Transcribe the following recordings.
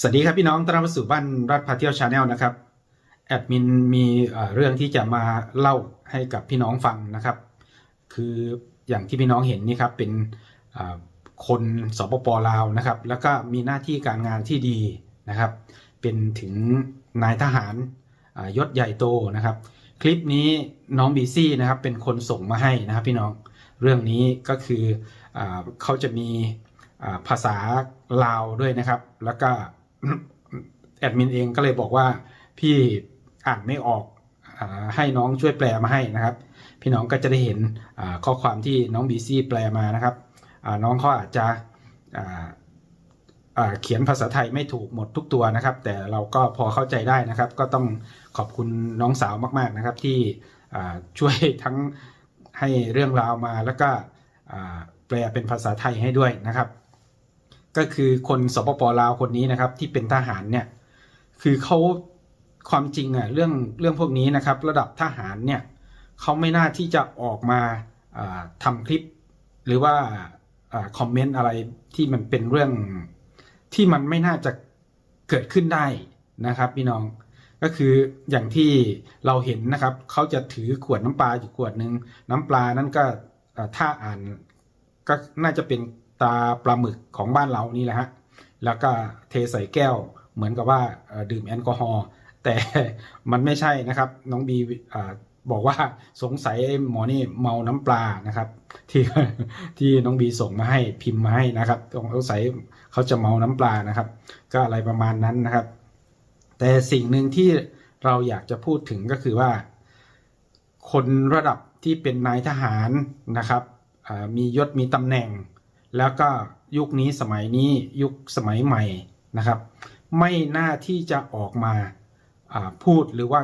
สวัสดีครับพี่น้องต้อนรับสู่บ้านรัฐพาเที่ยวชาแนลนะครับ แอดมินมีเรื่องที่จะมาเล่าให้กับพี่น้องฟังนะครับ คืออย่างที่พี่น้องเห็นนี่ครับเป็นคนสปปลาวนะครับ แล้วก็มีหน้าที่การงานที่ดีนะครับ เป็นถึงนายทหารยศใหญ่โตนะครับ คลิปนี้น้องบีซี่นะครับเป็นคนส่งมาให้นะครับพี่น้องเรื่องนี้ก็คืออเขาจะมีภาษาลาวด้วยนะครับ แล้วก็ แอดมินเองก็เลยบอกว่าพี่อ่านไม่ออกอให้น้องช่วยแปลมาให้นะครับ พี่น้องก็จะได้เห็นข้อความที่น้องบีซี่แปลมานะครับน้องเขาอาจจะเขียนภาษาไทยไม่ถูกหมดทุกตัวนะครับ แต่เราก็พอเข้าใจได้นะครับ ก็ต้องขอบคุณน้องสาวมาก ๆนะครับ ที่ช่วยทั้งให้เรื่องราวมาแล้วก็แปลเป็นภาษาไทยให้ด้วยนะครับ ก็คือคนสปปลาวคนนี้นะครับ ที่เป็นทหารเนี่ยคือเขาความจริงอะเรื่องเรื่องพวกนี้นะครับ ระดับทหารเนี่ยเขาไม่น่าที่จะออกมาอ่าทำคลิป หรือว่าอคอมเมนต์อะไรที่มันเป็นเรื่องที่มันไม่น่าจะเกิดขึ้นได้นะครับ พี่น้องก็คืออย่างที่เราเห็นนะครับเขาจะถือขวดน้ำปลาอยู่ขวดหนึ่งน้ำปลานั้นก็อ่าถ้าอ่านก็น่าจะเป็น ตาปลาหมึกของบ้านเรานี่แหละฮะแล้วก็เทใส่แก้วเหมือนกับว่าดื่มแอลกอฮอล์แต่มันไม่ใช่นะครับ น้องบีบอกว่าสงสัยหมอนี่เมาน้ำปลานะครับ ที่ที่น้องบีส่งมาให้พิมพ์มาให้นะครับสงสัยเขาจะเมาน้ำปลานะครับ ก็อะไรประมาณนั้นนะครับ แต่สิ่งหนึ่งที่เราอยากจะพูดถึงก็คือว่า คนระดับที่เป็นนายทหารนะครับมียศมีตำแหน่ง แล้วก็ยุคนี้สมัยนี้ยุคสมัยใหม่นะครับ ไม่น่าที่จะออกมาพูดหรือว่า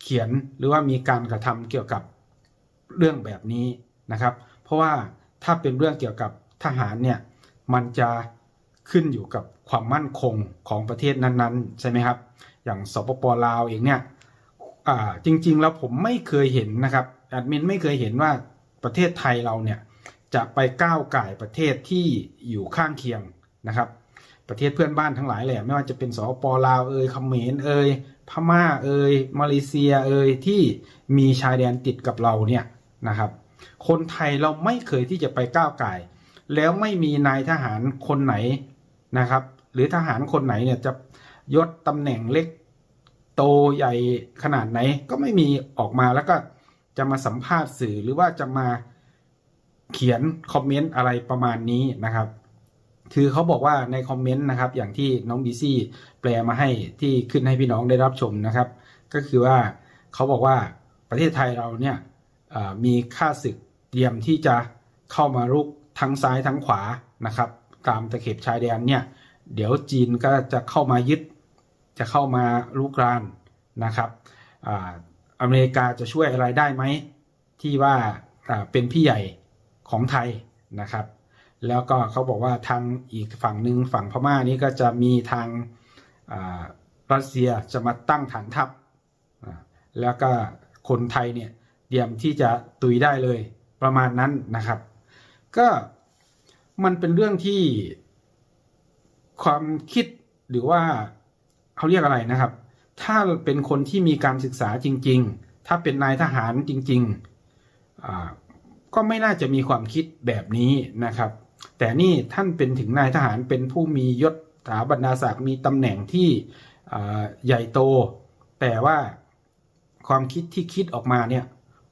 เขียนหรือว่ามีการกระทำเกี่ยวกับเรื่องแบบนี้นะครับ เพราะว่าถ้าเป็นเรื่องเกี่ยวกับทหารเนี่ยมันจะขึ้นอยู่กับความมั่นคงของประเทศนั้นๆใช่ไหมครับ อย่างสปปลาวเองเนี่ยจริงๆแล้วผมไม่เคยเห็นนะครับแอดมินไม่เคยเห็นว่าประเทศไทยเราเนี่ย จะไปก้าวไก่ประเทศที่อยู่ข้างเคียงนะครับ ประเทศเพื่อนบ้านทั้งหลายแหละไม่ว่าจะเป็นสปลาวเอยเขมรเอยพม่าเอยมาเลเซียเอยที่มีชายแดนติดกับเราเนี่ยนะครับ คนไทยเราไม่เคยที่จะไปก้าวไก่แล้วไม่มีนายทหารคนไหนนะครับ หรือทหารคนไหนเนี่ยจะยศตำแหน่งเล็กโตใหญ่ขนาดไหนก็ไม่มีออกมาแล้วก็จะมาสัมภาษณ์สื่อหรือว่าจะมา เขียนคอมเมนต์อะไรประมาณนี้นะครับ คือเขาบอกว่าในคอมเมนต์นะครับอย่างที่น้องบีซี่แปลมาให้ที่ขึ้นให้พี่น้องได้รับชมนะครับ ก็คือว่าเขาบอกว่าประเทศไทยเราเนี่ยมีค่าศึกเตรียมที่จะเข้ามารุกทั้งซ้ายทั้งขวานะครับ ตามตะเข็บชายแดนเนี่ยเดี๋ยวจีนก็จะเข้ามายึดจะเข้ามาลุกรานนะครับออเมริกาจะช่วยอะไรได้ไหมที่ว่าเป็นพี่ใหญ่ ของไทยนะครับ แล้วก็เขาบอกว่าทางอีกฝั่งหนึ่งฝั่งพม่านี้ก็จะมีทางรัสเซียจะมาตั้งฐานทัพ แล้วก็คนไทยเนี่ยเตรียมที่จะตุยได้เลยประมาณนั้นนะครับ ก็มันเป็นเรื่องที่ความคิดหรือว่าเขาเรียกอะไรนะครับ ถ้าเป็นคนที่มีการศึกษาจริง ๆ ถ้าเป็นนายทหารจริง ๆ ก็ไม่น่าจะมีความคิดแบบนี้นะครับ แต่นี่ท่านเป็นถึงนายทหารเป็นผู้มียศถาบรรดาศักดิ์มีตำแหน่งที่ใหญ่โต แต่ว่าความคิดที่คิดออกมาเนี่ย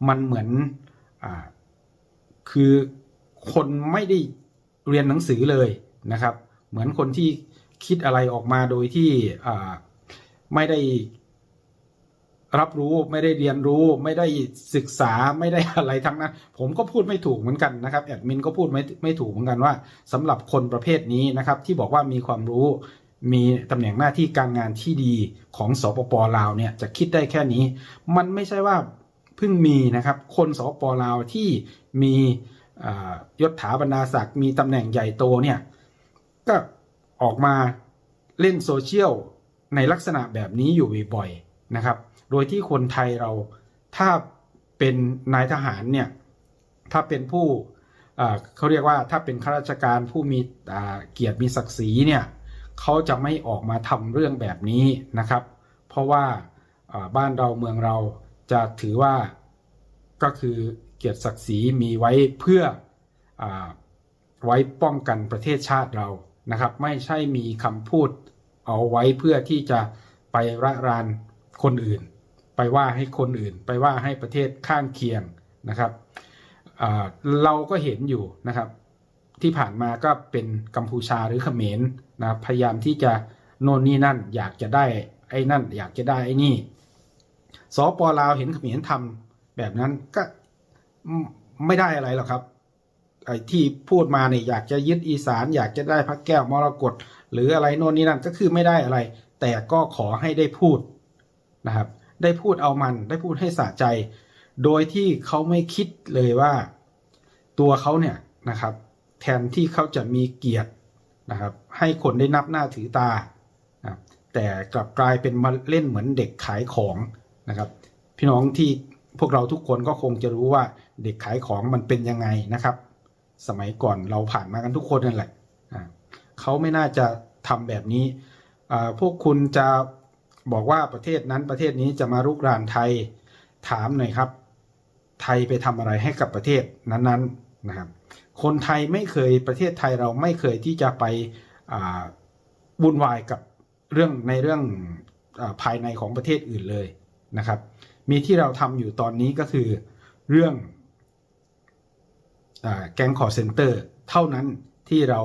มันเหมือนอคือคนไม่ได้เรียนหนังสือเลยนะครับ เหมือนคนที่คิดอะไรออกมาโดยที่ไม่ได้ รับรู้ไม่ได้เรียนรู้ไม่ได้ศึกษาไม่ได้อะไรทั้งนั้น ผมก็พูดไม่ถูกเหมือนกันนะครับแอดมินก็พูดไม่ไม่ถูกเหมือนกันว่าสำหรับคนประเภทนี้นะครับที่บอกว่ามีความรู้มีตำแหน่งหน้าที่การงานที่ดีของสปปลาวเนี่ยจะคิดได้แค่นี้ มันไม่ใช่ว่าเพิ่งมีนะครับ คนสปปลาวที่มียศถาบรรดาศักดิ์มีตำแหน่งใหญ่โตเนี่ยก็ออกมาเล่นโซเชียลในลักษณะแบบนี้อยู่บ่อยๆ นะครับ โดยที่คนไทยเราถ้าเป็นนายทหารเนี่ยถ้าเป็นผู้เขาเรียกว่าถ้าเป็นข้าราชการผู้มีเกียรติมีศักดิ์ศรีเนี่ยเขาจะไม่ออกมาทำเรื่องแบบนี้นะครับ เพราะว่าบ้านเราเมืองเราจะถือว่าก็คือเกียรติศักดิ์ศรีมีไว้เพื่ออไว้ป้องกันประเทศชาติเรานะครับ ไม่ใช่มีคำพูดเอาไว้เพื่อที่จะไประราน คนอื่น ไปว่าให้คนอื่น ไปว่าให้ประเทศข้างเคียงนะครับเราก็เห็นอยู่นะครับ ที่ผ่านมาก็เป็นกัมพูชาหรือเขมรนะพยายามที่จะโน่นนี่นั่นอยากจะได้ไอ้นั่น อยากจะได้ไอ้นี่สปลาวเห็นเขมรทำแบบนั้นก็ไม่ไม่ได้อะไรหรอกครับไอ้ที่พูดมาเนี่ยอยากจะยึดอีสาน อยากจะได้พระแก้วมรกตหรืออะไรโน่นนี่นั่นก็คือไม่ได้อะไร แต่ก็ขอให้ได้พูด นะครับ ได้พูดเอามันได้พูดให้สะใจ โดยที่เขาไม่คิดเลยว่าตัวเขาเนี่ยนะครับ แทนที่เขาจะมีเกียรตินะครับ ให้คนได้นับหน้าถือตานะแต่กลับกลายเป็นมาเล่นเหมือนเด็กขายของนะครับ พี่น้องที่พวกเราทุกคนก็คงจะรู้ว่าเด็กขายของมันเป็นยังไงนะครับ สมัยก่อนเราผ่านมากันทุกคนนั่นแหละเขาไม่น่าจะทำแบบนี้พวกคุณจะ บอกว่าประเทศนั้นประเทศนี้จะมารุกรานไทยถามหน่อยครับ ไทยไปทำอะไรให้กับประเทศนั้นๆนะครับ คนไทยไม่เคยประเทศไทยเราไม่เคยที่จะไปวุ่นวายกับเรื่องในเรื่องอภายในของประเทศอื่นเลยนะครับ มีที่เราทำอยู่ตอนนี้ก็คือเรื่องอแก๊งคอร์เซนเตอร์เท่านั้นที่เรา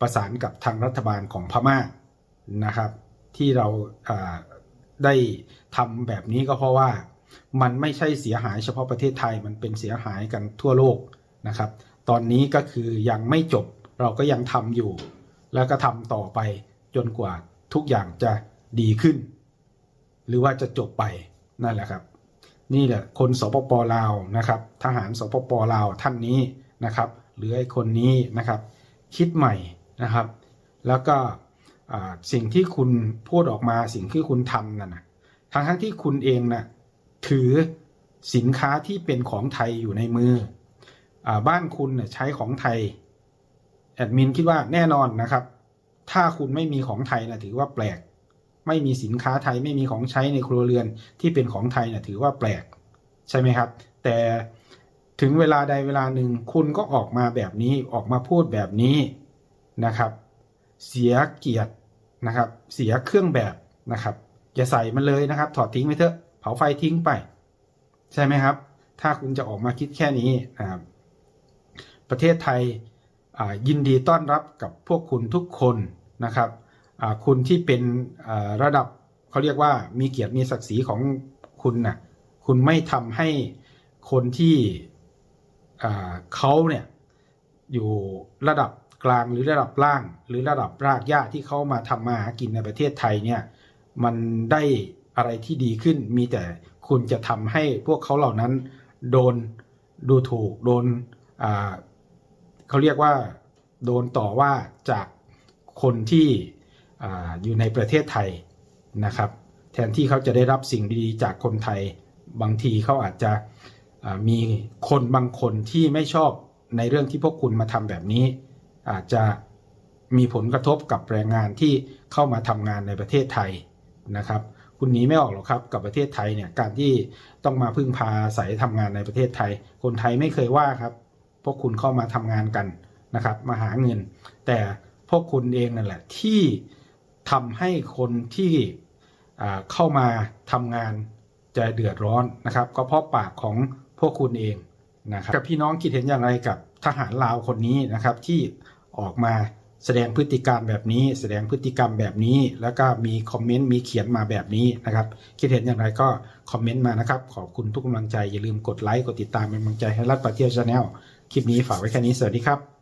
ประสานกับทางรัฐบาลของพม่านะครับ ที่เรา ได้ทำแบบนี้ก็เพราะว่ามันไม่ใช่เสียหายเฉพาะประเทศไทยมันเป็นเสียหายกันทั่วโลกนะครับ ตอนนี้ก็คือยังไม่จบเราก็ยังทำอยู่ แล้วก็ทำต่อไปจนกว่าทุกอย่างจะดีขึ้น หรือว่าจะจบไปนั่นแหละครับ นี่แหละคนสปปลาวนะครับ ทหารสปปลาวท่านนี้นะครับ หรือไอ้คนนี้นะครับ คิดใหม่นะครับ แล้วก็ สิ่งที่คุณพูดออกมาสิ่งที่คุณทำนั่นนะทั้งทั้งที่คุณเองนะถือสินค้าที่เป็นของไทยอยู่ในมืออบ้านคุณนี่ยใช้ของไทยแอดมินคิดว่าแน่นอนนะครับ ถ้าคุณไม่มีของไทยนะถือว่าแปลก ไม่มีสินค้าไทยไม่มีของใช้ในครัวเรือนที่เป็นของไทยนะถือว่าแปลก ใช่ไหมครับ แต่ถึงเวลาใดเวลาหนึ่งคุณก็ออกมาแบบนี้ออกมาพูดแบบนี้นะครับ เสียเกียรติ นะครับ เสียเครื่องแบบนะครับอย่าใส่มันเลยนะครับ ถอดทิ้งไปเถอะเผาไฟทิ้งไป ใช่ไหมครับ ถ้าคุณจะออกมาคิดแค่นี้นะครับประเทศไทยยินดีต้อนรับกับพวกคุณทุกคนนะครับคุณที่เป็นระดับเขาเรียกว่ามีเกียรติมีศักดิ์ศรีของคุณนะ่ะคุณไม่ทำให้คนที่เขาเนี่ยอยู่ระดับ กลางหรือระดับล่าง หรือระดับรากหญ้าที่เขามาทำมาหากินในประเทศไทยเนี่ยมันได้อะไรที่ดีขึ้นมีแต่คุณจะทำให้พวกเขาเหล่านั้นโดนดูถูกโดนเขาเรียกว่าโดนต่อว่าจากคนที่ออยู่ในประเทศไทยนะครับ แทนที่เขาจะได้รับสิ่งดีๆจากคนไทยบางทีเขาอาจจะมีคนบางคนที่ไม่ชอบในเรื่องที่พวกคุณมาทำแบบนี้ อาจจะมีผลกระทบกับแรงงานที่เข้ามาทำงานในประเทศไทยนะครับ คุณหนีไม่ออกหรอกครับกับประเทศไทยเนี่ยการที่ต้องมาพึ่งพาอาศัยทำงานในประเทศไทย คนไทยไม่เคยว่าครับ พวกคุณเข้ามาทำงานกันนะครับ มาหาเงิน แต่พวกคุณเองนั่นแหละที่ทำให้คนที่อ่าเข้ามาทำงานจะเดือดร้อนนะครับ ก็เพราะปากของพวกคุณเองนะครับกับพี่น้องคิดเห็นอย่างไรกับทหารลาวคนนี้นะครับที่ ออกมาแสดงพฤติการแบบนี้ แสดงพฤติกรรมแบบนี้ แล้วก็มีคอมเมนต์มีเขียนมาแบบนี้นะครับ คิดเห็นอย่างไรก็คอมเมนต์มานะครับ ขอบคุณทุกกำลังใจอย่าลืมกดไลค์กดติดตามเป็นกำลังใจให้รัฐปาเทศชาแนลคลิปนี้ฝากไว้แค่นี้สวัสดีครับ